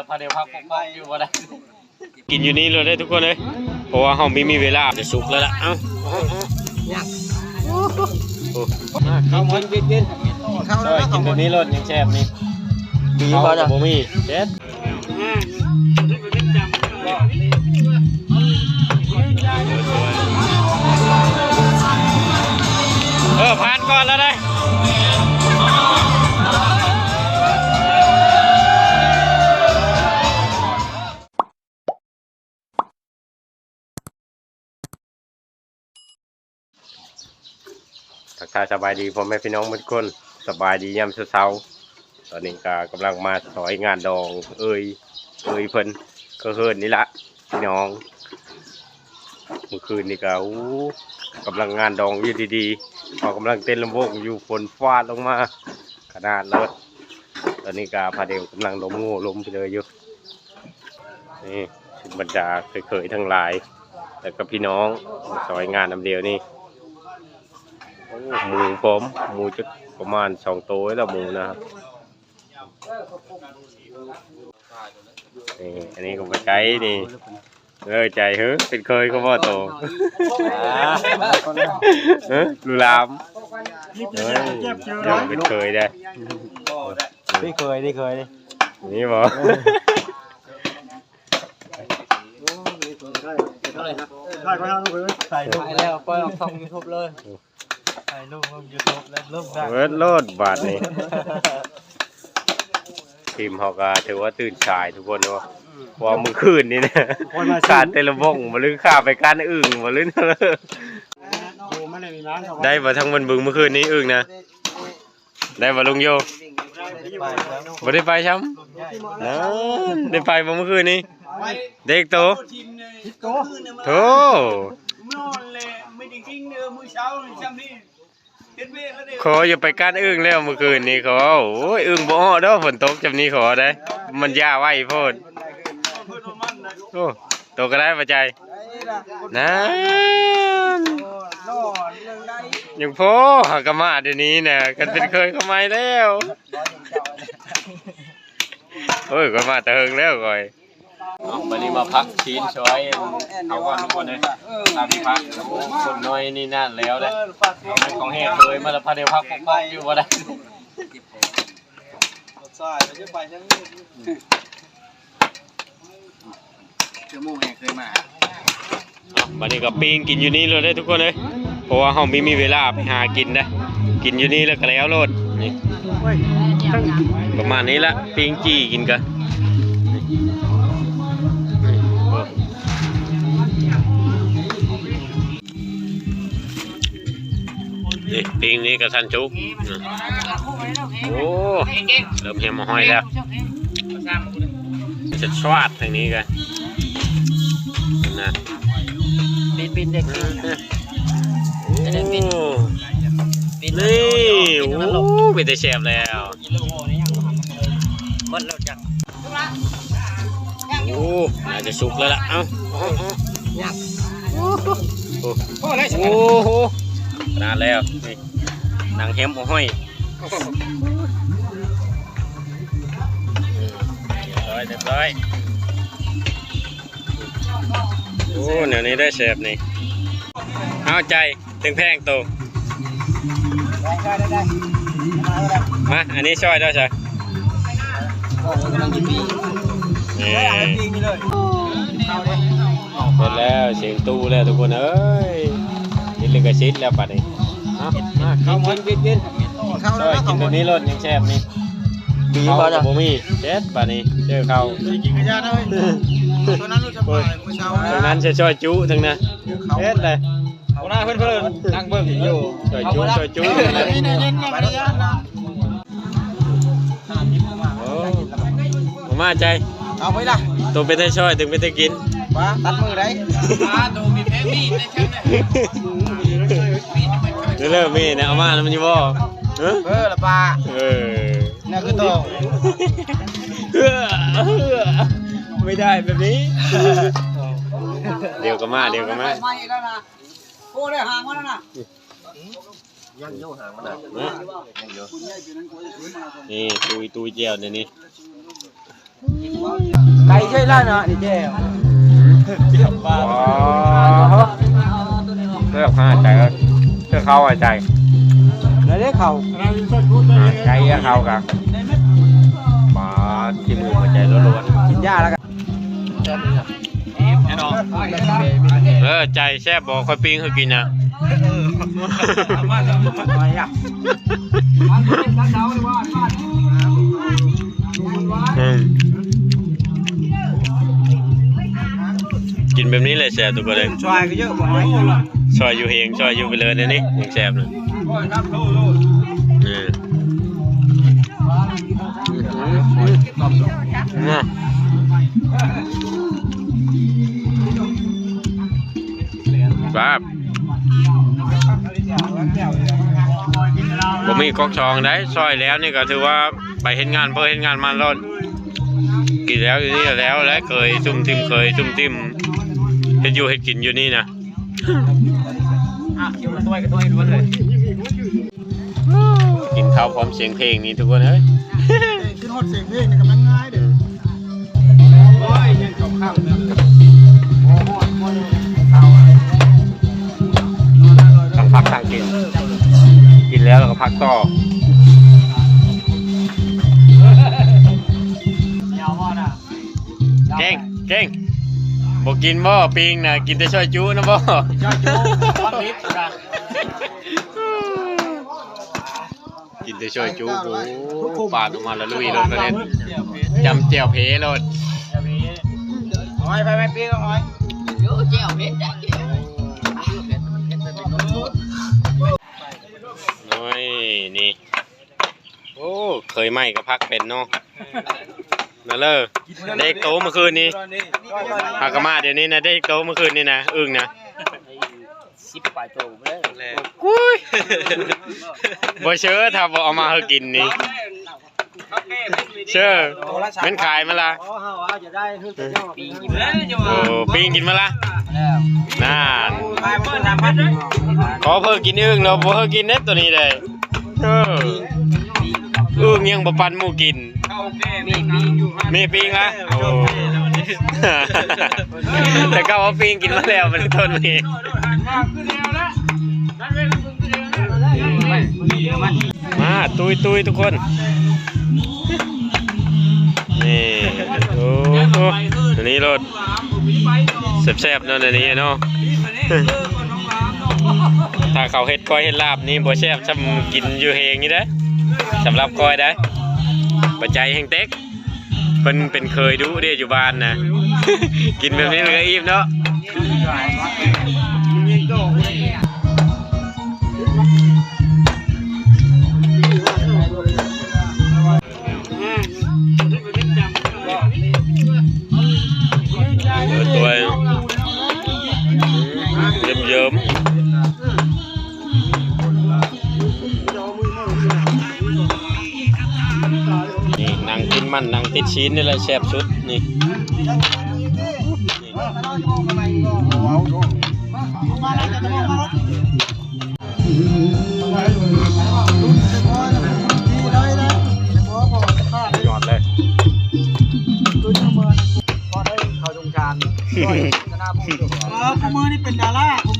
แล้วพาเดี๋ยวพักปกๆอยู่บ่ได้กินอยู่นี่เลยได้ทุกคนเลยเพราะว่าเฮาไม่มีเวลาจะสุกแล้วล่ะเอ้าเอาเอาโอ้มากินกินกินกินเข้าซแล้วอยนะกินตัวนี้รสยังแซ่บนี่มีบ่จ้ะบ่มีเด็ดเออผ่านก่อนแล้วได้ กทายสบายดีพ่อแม่พี่น้องทุกคนสบายดียามเช้าตอนนี้ก็กำลังมาสอยงานดอง เอ้ยเอ้ยเพิ่นก็เฮินนี่ละพี่น้องเมื่อคืนนี่ก็อู้กำลังงานดองอยู่ดีๆพอกำลังเต้นลำวงอยู่ฝนฟาดลงมาขนาดเลยตอนนี้ก็พาเดียวกำลังล้มงูล้มไปเลยอยู่นี่บรรดาเคยๆทั้งหลายแล้วก็พี่น้องสอยงานนำเดียวนี่ โอ้หมูผมหมูจะประมาณสองตัวแล้วหมูนะครับนี่อันนี้ก็ไปไกด์นี่เออใจเฮ้ยเป็นเคยก็บ่โตเฮ้ยลูลามเฮ้ยเดี๋ยวเป็นเคยได้นี่เคยนี่เคยนี่นี่บ่ได้ก็ห้าลูกเลยใส่ลูกแล้วปล่อยออกช่องยูทูบเลย ใส่ลูกลงยูทูบแล้วลูกได้เวิร์ดโลดบาทนี่ทีมเขาก็ถือว่าตื่นสายทุกคนเนาะเพราะว่ามื่อคืนนี่นะขาดเตละวงมาลือข้าไปการอึ่งมาลือดูไม่ได้มีน้ำได้มาทั้งวันบึงเมื่อคืนนี้อึ่งนะได้มาลุงโยบ่ได้ไปช้ำนะได้ไปบ่เมื่อคืนนี้เด็กโตโตโธนอนเลย เอมือเช้านี่จำนี่เฮ็ดเวรแล้วเด้อขออย่าไปการอึ่งแล้วเมื่อคืนนี้ขอโอ้ยอึ่งบ่อ้อเด้อฝนตกจำนี้ขอได้ มันยาไว้โพดเพิ่นว่ามันนะโอ้ตก็ได้ปัจจัยนะนอนเรื่องใดยังพอหากะมาเดี๋ยวนี้น่ะกันเป็นเคยเข้ามาแล้ว โอ้ยก็มาแต่เฮิงแล้วก่อย วันนี้มาพักชีนช้อยเอาก่อนทุกคนเลยตามที่พักคนน้อยนี่นั่นแล้วเด้อของเฮ็ดเลยมาแล้วพาเดี๋ยวพักปกๆอยู่บ่ได้ใส่จะไปทั้งชั่วโมแห่งเคยมาวันนี้ก็ปิ้งกินอยู่นี่เลยได้ทุกคนเลยเพราะว่าเราไม่มีเวลาไปหากินนะกินอยู่นี่แล้วก็แล้วโลดนี่ประมาณนี้ละปิ้งจี้กินกัน นี่ปิ้งนี้กับทันจุกโอ้เริ่มเห็มมาห้อยแล้วจะชวาดทางนี้กันนะปีนปีนเด็กโอ้จะได้ปิ้งปีนนี่โอ้เป็นแต่แชมแล้วมันเราจังโอ้น่าจะสุกแล้วล่ะเอ้าเอาเอาโอ้โอ้โห ขนาดแล้วนี่หนังเห็มห้อยร้อยเรียบร้อยโอ้เดี๋ยวนี้ได้เชฟนี่เอาใจถึงแพงตได้มาอันนี้ช่วยด้วยใช่กำลังกินปีนี่ปีนี่เลยเอาเลยเสร็จแล้วเสียงตู้แล้วทุกคนเอ้ย กินเลยกระชิดแล้วปัดนี้เอามากินกินกินกินเข้าช่แล้ววยนะกินตัวนี้รสยังแซ่บนี่ปีเขาบ่กัจ้ะบบ่มีเด็ดปัดนี้เจอเขากินกระยาเลยตัวนั้นรู้จักบ่เมื่อเช้าทางนั้นจะช่วยจุทั้งนั้นเด็ดเลยเอาหน้าเพื่อนๆนั่งเบิ่งอยู่ช่วยจุช่วยจุทั้งนั้นไปแล้วจ้ะโอ้มาใจเอาไปละตัวเป็นได้ช่วยถึงเป็นได้กิน ป้าตัดมือได้อาโดมีแพ้มีดในชั้นเนี่ยเริ่มมีเนี่ยเอามาแล้วมันอยู่บ่เออเออละป้าเออนี่คือตัวเอื้อเอื้อไม่ได้แบบนี้ เดี๋ยวก็มาเดี๋ยวก็มาไม่แล้วนะโอ้ได้หางมันแล้วนะนี่ตุยตุยเจียวเนี่ยวนี่ไก่ใช่ล่ะเนาะนี่แจ้ว เจ็บบ้าอ๋อเลือกห้าใจก็เลือกเขาอะใจแล้วได้เข่าอ่าใจอะเขากับมาที่มือหัวใจล้วนๆกินยาแล้วกันๆเออใจแซ่บบอกคอยปิ้งคือกินนะมาอะอื กินแบบนี้เลยแซ่บทุกคนเลยชายก็เยอะบ่อยซอยอยู่เฮงซอยอยู่ไปเลยนะนี่ยังแซ่บเลยอืมอืมครับผมมีกอกชองได้ซอยแล้วนี่ก็ถือว่าไปเห็นงานเพื่อเห็นงานมันรอดกินแล้วอยู่นี่แล้วและเคยซุ่มทิมเคยซุ่มทิม เฮ็ดอยู่เฮ็ดกินอยู่นี่นะอะเกี่ยวกับตัวกับตัวเองล้วนเลย กินข้าวพร้อมเสียงเพลงนี้ทุกคนเฮ้ยขึ้นฮอดเสียงเพลงนี่กำลังง่ายเด้อโอ้ยยังขำขำเลยทั้งพักทั้งกิน กินแล้วเราก็พักต่อยาวว่าน่ะเก่งเก่ง บอกกินบ่ปิงนะกินแต่ช่อยจูนะบ่ยอดจูฮอตลิฟต์นะกินแต่ช่อยจูโอ้ปาดออกมาแล้วลุยรถไปเลยจำเจียวเพรถอ้อยไปไปปีก็อ้อยน้อยนี่ โอ้ เคยไหมก็พักเป็นเนาะ นั่นเลยเด็กโตเมื่อคืนนี้พากมาเดี๋ยวนี้นะเด็กโตเมื่อคืนนี้นะอึ้งนะสิบปลายโจไปเลยกุ้ยบ่เชื่อถ้าบ่เอามาให้กินนี่เชื่อเป็นขายมาละอ๋อฮะว่าจะได้คือจะย่อปีกินแล้วจะโอ้มาปิ้งกินมาละแล้วน่านไปเพิ่นทำพัดเลยขอเพิ่งกินอึ้งเราบ่เพิ่งกินเน็ตตัวนี้เลยเอออึ้งยังบ่ปันหมูกินเข้าแก่ มีปิ้งละโอ้แต่ก็ว่าปิ้งกินมาแล้วมันต้นนี้ขึ้นแนวนะนั่นเป็นขึ้นนวนะมาตุยตุยทุกคนนี่โอ้โหตัวนี้รถแซ่บๆเนาะอันนี้เนาะถ้าเขาเฮ็ดก้อยเฮ็ดลาบนี่บ่แซ่บซำกินอยู่เฮงนี่เด้สำหรับก้อยได้ ปัจจัยแห่งเต็กเป็นเป็นเคยดูเด้อยู่บ้านนะ กินแบบนี้เลยอิ่มเนาะ มันนางติดชิ้นนี่แหละแซ่บสุดนี่ยอดเลยเขาจงชานชนะผู้ชมเออขมือนี่เป็นดาราความ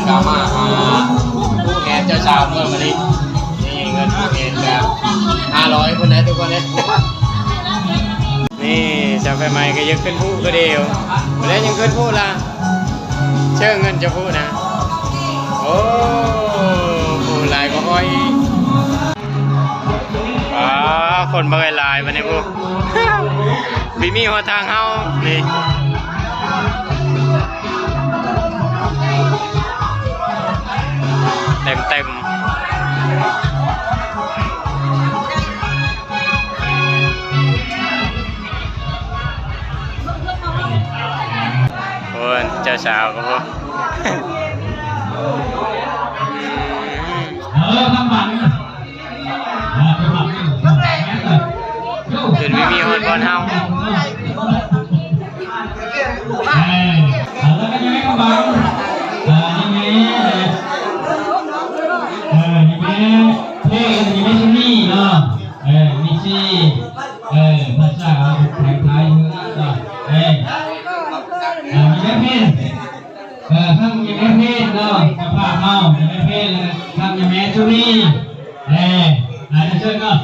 ายลาบแล้วแล้วก็มาหาผู้แทนเจ้าสาวเมื่อวันนี้นี่เงินผู้แทนแบบห้าร้อยคนนะทุกคนเลยนี่ชาวไปใหม่ก็ยังขึ้นผู้ก็เดียวแล้วยังขึ้นผู้ละเชื่อเงินจะพูดนะ โอ้ผู้ลายก็ค่อยอ๋อคนเมื่อยลายวันนี้พวกบีมีหัวทางเฮานี่ โอ้ยเจ้าสาวก็พวกเออทำบัตรนะเออทำบัตรนะจนไม่มีคนบอลเฮา เออแล้วก็ยังไม่เข้าบังเออยังไงเออยังไงเท่ยังไม่ใช่นี่เนาะเออนี่สิเออภาษาแทนไทยเนาะเออเออยังไม่เพ่นเออทั้งยังไม่เพ่นเนาะกระเพาะเมายังไม่เพ่นเลยทั้งยังไม่ชุนี่เอออาจจะเชิญเนาะ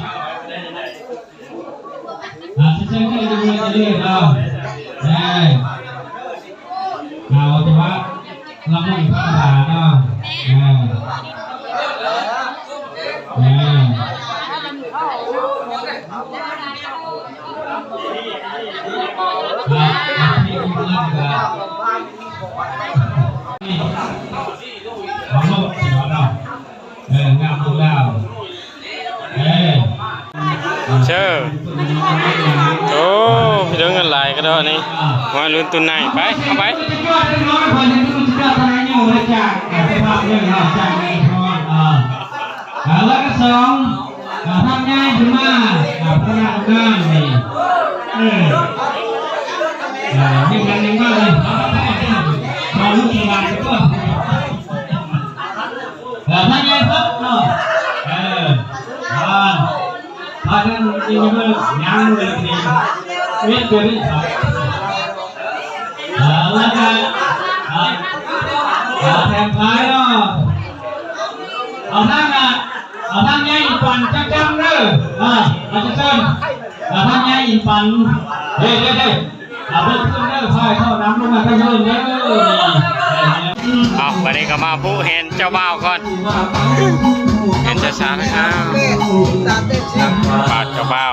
Ah, saya kan ada dua tadi dah. เราจะว่าเราไม่ภาษาเนาะเอาลูกสิเนาะเอองามดูแล้วเออเชื่อโอ้พี่น้องกันหลายก็ได้นี่ มาลุ้นตุนไหนไปเอาไปแล้วก็สองทำง่ายขึ้นมาพนักงานนี่เออยิ่งกันยิ่งมากเลยพอลูกงานก็แต่าย่ปุ๊บเนาะเอออ่าพากันยิ่งมาย่างเลยทีเวียนเกินที่สอง แล้วก็แทงท้ายก็เอาทั้งอะเอาทั้งแย่อินปันจังจังเลยอ่าอาจารย์เอาทั้งแย่อินปันเฮ้ยเฮ้ยเฮ้ยเอาเพิ่มขึ้นเด้อพายเข้าน้ำลงมาเยินเด้อเอาวันนี้ก็มาผู้เห็นเจ้าบ่าวก่อน เห็นจ้าสาวไหมอ้าวสามเต็มสิบปากเจ้าบ่าว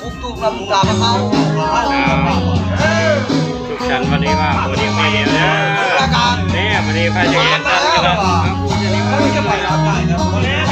บุกตุ๊บตุ้มแล้วตาเขาทุกชั้นวันนี้ว่าวันนี้ไม่เห็นนะเนี่ยวันนี้พาจะเห็นท่านกันแล้วผู้จะนี่ว่าจะ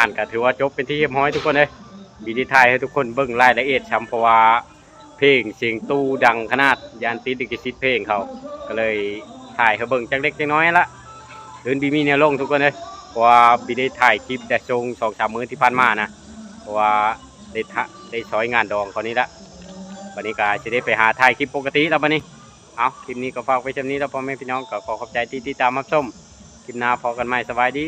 านก็ถือว่าจบเป็นที่เรียบร้อยทุกคนเลยมีดีไทายให้ทุกคนเบิ่งรายละเอียดช้ำเพราะว่าเพลงเสียงตู้ดังขนาดยานติดดิกิซิตเพลงเขา ก็เลยถ่ายให้เบิ่งจักเล็กจักน้อยละเดินบีมีแนวลงทุกคนเลยเพราะว่าบีได้ถ่ายคลิปแต่ชงสองสามมื้อที่ผ่านมานะเพราะว่าได้ทะได้ซอยงานดองเขานี้ละวันนี้ก็จะได้ไปหาถ่ายคลิปปกติแล้ววันนี้เอาคลิปนี้ก็ฝากไว้เช่นนี้แล้วพ่อแม่พี่น้องก็ขอขอบใจที่ติดตามรับชมคลิปหน้าพอกันใหม่สบายดี